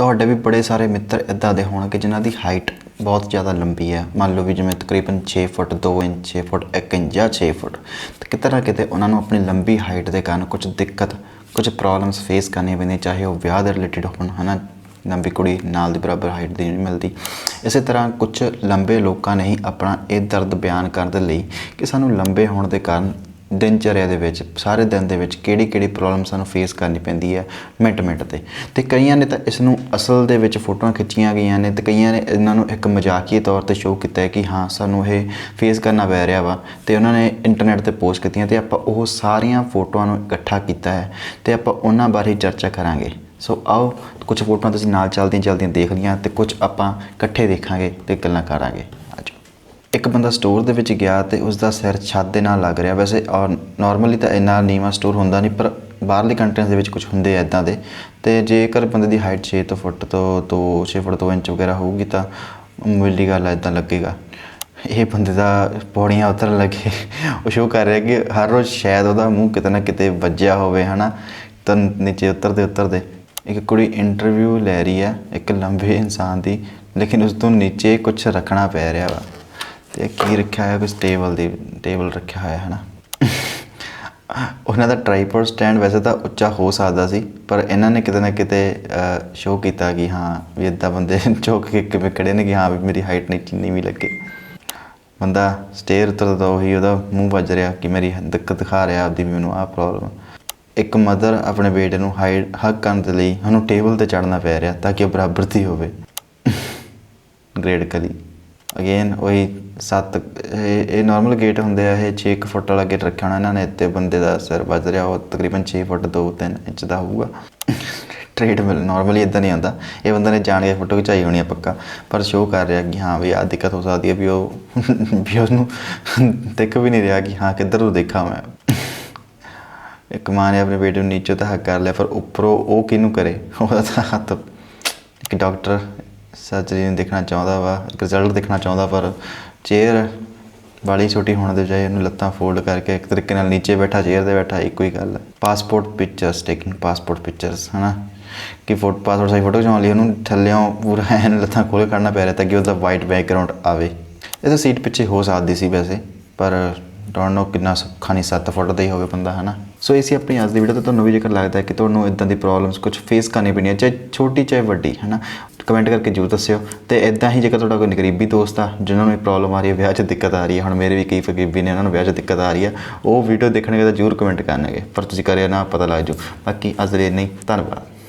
ਤੁਹਾਡੇ ਵੀ ਬੜੇ ਸਾਰੇ ਮਿੱਤਰ ਇਦਾਂ ਦੇ ਹੋਣਗੇ ਜਿਨ੍ਹਾਂ ਦੀ ਹਾਈਟ ਬਹੁਤ ਜ਼ਿਆਦਾ ਲੰਬੀ ਹੈ। ਮੰਨ ਲਓ ਵੀ ਜਿਵੇਂ ਤਕਰੀਬਨ 6 ਫੁੱਟ 2 ਇੰਚ 6 ਫੁੱਟ 1 ਇੰਚ ਜਾਂ 6 ਫੁੱਟ। ਤੇ ਕਿਤੇ ਨਾ ਕਿਤੇ ਉਹਨਾਂ ਨੂੰ ਆਪਣੀ ਲੰਬੀ ਹਾਈਟ ਦੇ ਕਾਰਨ ਕੁਝ ਦਿੱਕਤ, ਕੁਝ ਪ੍ਰੋਬਲਮਸ ਫੇਸ ਕਰਨੀਆਂ ਪੈਂਦੀਆਂ, ਚਾਹੇ ਉਹ ਵਿਆਹ ਦੇ ਰਿਲੇਟਡ ਹੋਣ, ਹਨਾ? ਲੰਬੀ ਕੁੜੀ ਨਾਲ ਦੀ ਬਰਾਬਰ ਹਾਈਟ ਦੀ ਨਹੀਂ ਮਿਲਦੀ। ਇਸੇ ਤਰ੍ਹਾਂ ਕੁਝ ਲੰਬੇ ਲੋਕਾਂ ਨੇ ਹੀ ਆਪਣਾ ਇਹ ਦਰਦ ਬਿਆਨ ਕਰਨ ਦੇ ਲਈ ਕਿ ਸਾਨੂੰ ਲੰਬੇ ਹੋਣ ਦੇ ਕਾਰਨ ਦਿਨਚਰਿਆ ਦੇ ਵਿੱਚ, ਸਾਰੇ ਦਿਨ ਦੇ ਵਿੱਚ ਕਿਹੜੀ ਕਿਹੜੀ ਪ੍ਰੋਬਲਮ ਸਾਨੂੰ ਫੇਸ ਕਰਨੀ ਪੈਂਦੀ ਹੈ ਮਿੰਟ ਮਿੰਟ ਤੇ। ਤੇ ਕਈਆਂ ਨੇ ਤਾਂ ਇਸ ਨੂੰ ਅਸਲ ਦੇ ਵਿੱਚ ਫੋਟੋਆਂ ਖਿੱਚੀਆਂ ਗਈਆਂ ਨੇ ਤੇ ਕਈਆਂ ਨੇ ਇਹਨਾਂ ਨੂੰ ਇੱਕ ਮਜ਼ਾਕੀਏ ਤੌਰ ਤੇ ਸ਼ੋਅ ਕੀਤਾ ਹੈ ਕਿ ਹਾਂ, ਸਾਨੂੰ ਇਹ ਫੇਸ ਕਰਨਾ ਪੈ ਰਿਹਾ ਵਾ। ਤੇ ਉਹਨਾਂ ਨੇ ਇੰਟਰਨੈਟ ਤੇ ਪੋਸਟ ਕੀਤੀਆਂ ਤੇ ਆਪਾਂ ਉਹ ਸਾਰੀਆਂ ਫੋਟੋਆਂ ਨੂੰ ਇਕੱਠਾ ਕੀਤਾ ਹੈ ਤੇ ਆਪਾਂ ਉਹਨਾਂ ਬਾਰੇ ਚਰਚਾ ਕਰਾਂਗੇ। ਸੋ ਆਓ, ਕੁਝ ਫੋਟੋਆਂ ਤੁਸੀਂ ਨਾਲ ਚੱਲਦੀਆਂ ਚੱਲਦੀਆਂ ਦੇਖ ਲਈਆਂ ਤੇ ਕੁਝ ਆਪਾਂ ਇਕੱਠੇ ਦੇਖਾਂਗੇ ਤੇ ਗੱਲਾਂ ਕਰਾਂਗੇ। ਇੱਕ ਬੰਦਾ ਸਟੋਰ ਦੇ ਵਿੱਚ ਗਿਆ ਤੇ ਉਸ ਦਾ ਸਿਰ ਛੱਤ ਦੇ ਨਾਲ ਲੱਗ ਰਿਹਾ। ਵੈਸੇ ਔਰ ਨਾਰਮਲੀ ਤਾਂ ਇੰਨਾ ਨੀਵਾਂ ਸਟੋਰ ਹੁੰਦਾ ਨਹੀਂ, ਪਰ ਬਾਹਰਲੀ ਕੰਟਰੀਆਂ ਦੇ ਵਿੱਚ ਕੁਝ ਹੁੰਦੇ ਆ ਇਦਾਂ ਦੇ। ਤੇ ਜੇਕਰ ਬੰਦੇ ਦੀ ਹਾਈਟ 6 ਤੋਂ ਫੁੱਟ ਤੋਂ ਤੋਂ 6 ਫੁੱਟ 2 ਇੰਚ ਵਗੈਰਾ ਹੋਊਗੀ ਤਾਂ ਮਿਲਦੀ ਗੱਲ ਆ ਇਦਾਂ ਲੱਗੇਗਾ। ਇਹ ਬੰਦੇ ਦਾ ਪੌੜੀਆਂ ਉਤਰਨ ਲੱਗੇ। ਉਹ ਸ਼ੋਅ ਕਰ ਰਿਹਾ ਕਿ ਹਰ ਰੋਜ਼ ਸ਼ਾਇਦ ਉਹਦਾ ਮੂੰਹ ਕਿਤੇ ਨਾ ਕਿਤੇ ਵੱਜਿਆ ਹੋਵੇ, ਹਨਾ? ਤਾਂ ਨੀਚੇ ਉਤਰਦੇ ਉਤਰਦੇ ਇੱਕ ਕੁੜੀ ਇੰਟਰਵਿਊ ਲੈ ਰਹੀ ਹੈ ਇੱਕ ਲੰਬੇ ਇਨਸਾਨ ਦੀ, ਲੇਕਿਨ ਉਸ ਤੋਂ ਨੀਚੇ ਕੁਝ ਰੱਖਣਾ ਪੈ ਰਿਹਾ ਵਾ। ਤੇ ਕੀ ਰੱਖਿਆ ਹੋਇਆ ਕੁਝ ਟੇਬਲ ਦੀ ਟੇਬਲ ਰੱਖਿਆ ਹੋਇਆ ਹੈ ਨਾ ਉਹਨਾਂ ਦਾ ਟ੍ਰਾਈਪੋਡ ਸਟੈਂਡ ਵੈਸੇ ਤਾਂ ਉੱਚਾ ਹੋ ਸਕਦਾ ਸੀ, ਪਰ ਇਹਨਾਂ ਨੇ ਕਿਤੇ ਨਾ ਕਿਤੇ ਸ਼ੋਅ ਕੀਤਾ ਕਿ ਹਾਂ, ਵੀ ਇਦਾਂ ਬੰਦੇ ਝੁਕ ਕੇ ਕਿਵੇਂ ਖੜੇ ਨੇ ਕਿ ਹਾਂ, ਵੀ ਮੇਰੀ ਹਾਈਟ ਨਹੀਂ ਚਿੰਨੀ ਵੀ ਲੱਗੇ। ਬੰਦਾ ਸਟੇਅਰ ਉਤਰਦਾ ਉਹੀ, ਉਹਦਾ ਮੂੰਹ ਵੱਜ ਰਿਹਾ ਕਿ ਮੇਰੀ ਦਿੱਕਤ ਦਿਖਾ ਰਿਹਾ, ਆਪਦੀ ਵੀ ਮੈਨੂੰ ਆਹ ਪ੍ਰੋਬਲਮ ਇੱਕ ਮਦਰ ਆਪਣੇ ਬੇਟੇ ਨੂੰ ਹਾਈਟ ਹੱਕ ਕਰਨ ਦੇ ਲਈ ਉਹਨੂੰ ਟੇਬਲ ਤੇ ਚੜਨਾ ਪੈ ਰਿਹਾ, ਤਾਂ ਕਿ ਉਹ ਬਰਾਬਰ ਦੀ ਹੋਵੇ। ਗ੍ਰੇਡ ਕਲੀ ਅਗੇਨ ਉਹੀ ਸੱਤ, ਇਹ ਇਹ ਨਾਰਮਲ ਗੇਟ ਹੁੰਦੇ ਆ, ਇਹ 6 ਫੁੱਟ ਵਾਲਾ ਗੇਟ ਰੱਖਿਆ ਹੋਣਾ ਇਹਨਾਂ ਨੇ ਇੱਥੇ ਬੰਦੇ ਦਾ ਸਿਰ ਵੱਜ ਰਿਹਾ, ਉਹ ਤਕਰੀਬਨ 6 ਫੁੱਟ 2 3 ਇੰਚ ਦਾ ਹੋਊਗਾ। ਟ੍ਰੇਡ ਮਿਲ ਨਾਰਮਲੀ ਇਦਾਂ ਨਹੀਂ ਆਉਂਦਾ ਇਹ ਬੰਦੇ ਨੇ ਜਾਣ ਕੇ ਫੋਟੋ ਖਿਚਾਈ ਹੋਣੀ ਆ ਪੱਕਾ, ਪਰ ਸ਼ੋਅ ਕਰ ਰਿਹਾ ਕਿ ਹਾਂ ਵੀ ਆ ਦਿੱਕਤ ਹੋ ਸਕਦੀ ਹੈ ਵੀ ਉਹ, ਵੀ ਉਹਨੂੰ ਦੇਖ ਵੀ ਨਹੀਂ ਰਿਹਾ ਕਿ ਹਾਂ ਕਿੱਧਰ ਨੂੰ ਦੇਖਾਂ ਮੈਂ। ਇੱਕ ਮਾਂ ਨੇ ਆਪਣੇ ਬੇਟੇ ਨੂੰ ਨੀਚੇ ਤਾਂ ਹੱਕ ਕਰ ਲਿਆ, ਪਰ ਉੱਪਰੋਂ ਉਹ ਕਿਹਨੂੰ ਕਰੇ? ਉਹਦਾ ਤਾਂ ਹੱਥ, ਇੱਕ ਡਾਕਟਰ ਸਰਜਰੀ ਨੂੰ ਦੇਖਣਾ ਚਾਹੁੰਦਾ ਵਾ ਰਿਜ਼ਲਟ ਦੇਖਣਾ ਚਾਹੁੰਦਾ, ਪਰ ਚੇਅਰ ਵਾਲੀ ਛੋਟੀ ਹੋਣ ਦੇ ਬਜਾਏ ਇਹਨੂੰ ਲੱਤਾਂ ਫੋਲਡ ਕਰਕੇ ਇੱਕ ਤਰੀਕੇ ਨਾਲ ਨੀਚੇ ਬੈਠਾ ਚੇਅਰ ਤੇ ਬੈਠਾ, ਇੱਕੋ ਹੀ ਗੱਲ। ਹੈ passport pictures taking passport pictures ਹਨਾ? ਕਿ ਫੋਟੋ ਪਾਸਪੋਰਟ ਸਾਈਜ਼ ਫੋਟੋ ਖਿਚਾਉਣ ਲਈ ਉਹਨੂੰ ਥੱਲਿਓਂ ਪੂਰਾ ਐਨ ਲੱਤਾਂ ਖੋਲ੍ਹ ਕੇ ਕਰਨਾ ਪੈ ਰਿਹਾ ਤਾਂ ਕਿ ਉਹਦਾ ਵਾਈਟ ਬੈਕਗ੍ਰਾਉਂਡ ਆਵੇ। ਇਹ ਤਾਂ ਸੀਟ ਪਿੱਛੇ ਹੋ ਸਕਦੀ ਸੀ ਵੈਸੇ, ਪਰ ਡੋਂਟ ਨੋ ਕਿੰਨਾ ਸੌਖਾ ਨਹੀਂ 7 ਫੁੱਟ ਦਾ ਹੀ ਹੋਵੇ ਬੰਦਾ, ਹਨਾ? ਸੋ ਇਹ ਆਪਣੀ ਅੱਜ ਦੀ ਵੀਡੀਓ ਤੋਂ ਤੁਹਾਨੂੰ ਵੀ ਜੇਕਰ ਲੱਗਦਾ ਹੈ ਕਿ ਤੁਹਾਨੂੰ ਇਦਾਂ ਦੀ ਪ੍ਰੋਬਲਮਸ ਕੁਝ ਫੇਸ ਕਰਨੀ ਪੈਣੀਆਂ, ਚਾਹੇ ਛੋਟੀ, ਚਾਹੇ ਵੱਡੀ, ਹਨਾ? ਕਮੈਂਟ ਕਰਕੇ ਜਰੂਰ ਦੱਸਿਓ। ਤੇ ਇਦਾਂ ਹੀ ਜੇਕਰ ਤੁਹਾਡਾ ਕੋਈ ਗਰੀਬੀ ਦੋਸਤ ਆ, ਜਿਨ੍ਹਾਂ ਨੂੰ ਇਹ ਪ੍ਰੋਬਲਮ ਆ ਰਹੀ ਹੈ, ਵਿਆਹ 'ਚ ਦਿੱਕਤ ਆ ਰਹੀ ਹੈ, ਹੁਣ ਮੇਰੇ ਵੀ ਕਈ ਫਕੀਬੀ ਨੇ ਉਹਨਾਂ ਨੂੰ ਵਿਆਹ 'ਚ ਦਿੱਕਤ ਆ ਰਹੀ ਹੈ, ਉਹ ਵੀਡੀਓ ਦੇਖਣਗੇ ਤਾਂ ਜਰੂਰ ਕਮੈਂਟ ਕਰਨਗੇ। ਪਰ ਤੁਸੀਂ ਕਰਿਆ ਨਾ, ਪਤਾ ਲੱਗ ਜਾਊ। ਬਾਕੀ ਅੱਜ ਦੇ ਨਹੀਂ ਧੰਨਵਾਦ।